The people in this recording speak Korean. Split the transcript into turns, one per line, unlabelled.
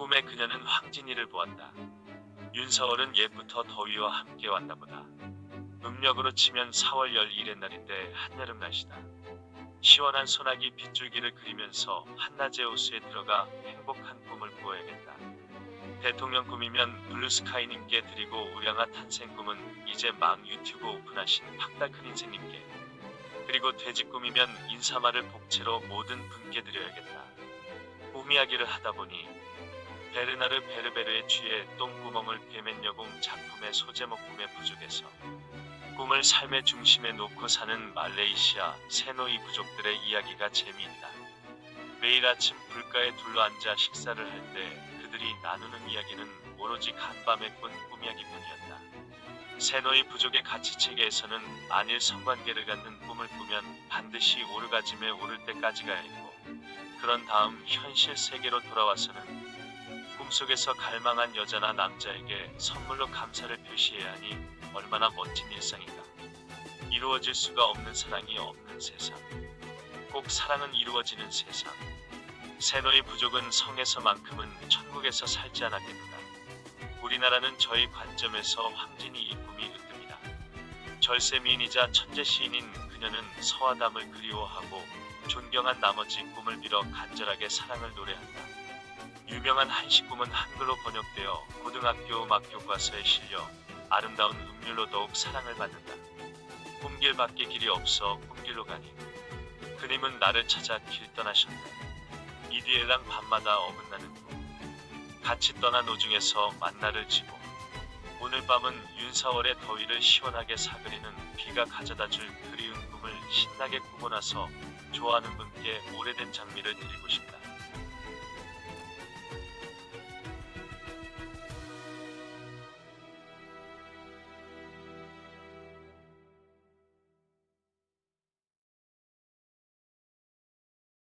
꿈에 그녀는 황진이를 보았다. 윤서월은 옛부터 더위와 함께 왔나 보다. 음력으로 치면 4월 11일의 날인데 한여름 날씨다. 시원한 소나기 빗줄기를 그리면서 한낮의 호수에 들어가 행복한 꿈을 꾸어야겠다. 대통령 꿈이면 블루스카이님께 드리고 우량아 탄생 꿈은 이제 막 유튜브 오픈하신 박달큰 인생님께 그리고 돼지 꿈이면 인사말을 복채로 모든 분께 드려야겠다. 꿈 이야기를 하다 보니 베르나르 베르베르에 취해 똥구멍을 꿰맨 여공 작품의 소제목 꿈에 부족해서 꿈을 삶의 중심에 놓고 사는 말레이시아 세노이 부족들의 이야기가 재미있다. 매일 아침 불가에 둘러앉아 식사를 할 때 그들이 나누는 이야기는 오로지 간밤에 꾼꿈 이야기뿐이었다. 세노이 부족의 가치체계에서는 만일 성관계를 갖는 꿈을 꾸면 반드시 오르가즘에 오를 때까지 가야 했고 그런 다음 현실 세계로 돌아와서는 꿈속에서 갈망한 여자나 남자에게 선물로 감사를 표시해야 하니 얼마나 멋진 일상인가. 이루어질 수가 없는 사랑이 없는 세상. 꼭 사랑은 이루어지는 세상. 세노이 부족은 성에서만큼은 천국에서 살지 않았겠다. 우리나라는 저희 관점에서 황진이 이 꿈이 으뜸이다. 절세 미인이자 천재 시인인 그녀는 서화담을 그리워하고 존경한 나머지 꿈을 빌어 간절하게 사랑을 노래한다. 유명한 한식 꿈은 한글로 번역되어 고등학교 음악 교과서에 실려 아름다운 음률로 더욱 사랑을 받는다. 꿈길 밖에 길이 없어 꿈길로 가니 그님은 나를 찾아 길 떠나셨네. 이디엘랑 밤마다 어긋나는 꿈 같이 떠난 오중에서 만나를 지고 오늘 밤은 윤사월의 더위를 시원하게 사그리는 비가 가져다 줄 그리운 꿈을 신나게 꾸고 나서 좋아하는 분께 오래된 장미를 드리고 싶다.